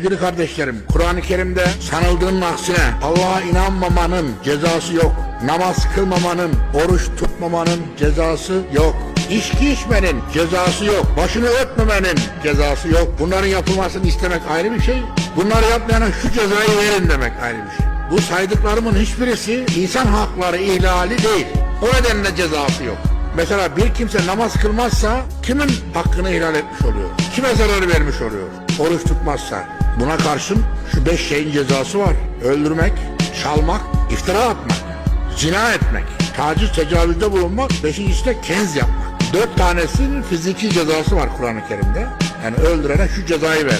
Sevgili kardeşlerim, Kur'an-ı Kerim'de sanıldığının aksine Allah'a inanmamanın cezası yok. Namaz kılmamanın, oruç tutmamanın cezası yok. İçki içmenin cezası yok. Başını örtmemenin cezası yok. Bunların yapılmasını istemek ayrı bir şey. Bunları yapmayana şu cezayı verin demek ayrı bir şey. Bu saydıklarımın hiçbirisi insan hakları ihlali değil. O nedenle cezası yok. Mesela bir kimse namaz kılmazsa kimin hakkını ihlal etmiş oluyor? Kime zarar vermiş oluyor? Oruç tutmazsa. Buna karşın şu beş şeyin cezası var. Öldürmek, çalmak, iftira atmak, zina etmek, taciz tecavüzde bulunmak, beşincisi de kenz yapmak. Dört tanesinin fiziki cezası var Kur'an-ı Kerim'de. Yani öldürene şu cezayı ver,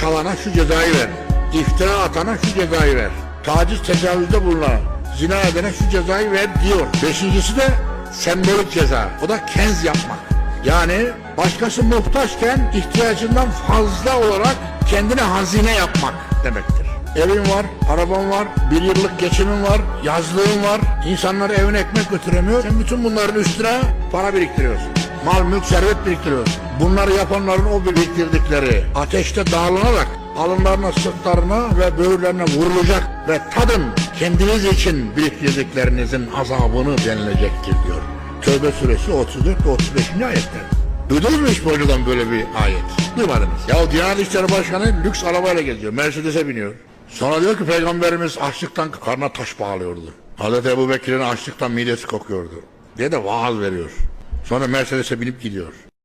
çalana şu cezayı ver, iftira atana şu cezayı ver, taciz tecavüzde bulunana, zina edene şu cezayı ver diyor. Beşincisi de sembolik ceza. O da kenz yapmak. Yani başkası muhtaçken ihtiyacından fazla olarak kendine hazine yapmak demektir. Evin var, araban var, bir yıllık geçimin var, yazlığın var. İnsanlar evine ekmek götüremiyor. Sen bütün bunların üstüne para biriktiriyorsun. Mal, mülk, servet biriktiriyorsun. Bunları yapanların o biriktirdikleri ateşte dağılarak alınlarına, sırtlarına ve böğürlerine vurulacak ve tadın kendiniz için biriktirdiklerinizin azabını denilecektir diyor. Tövbe suresi 34 ve 35. ayetler. Duydunuz mu hiç hocadan böyle bir ayet? Duymadınız. Ya Diyanet İşleri Başkanı lüks arabayla geziyor. Mercedes'e biniyor. Sonra diyor ki Peygamberimiz açlıktan karnına taş bağlıyordu. Hazreti Ebu Bekir'in açlıktan midesi kokuyordu. Diye de vaaz veriyor. Sonra Mercedes'e binip gidiyor.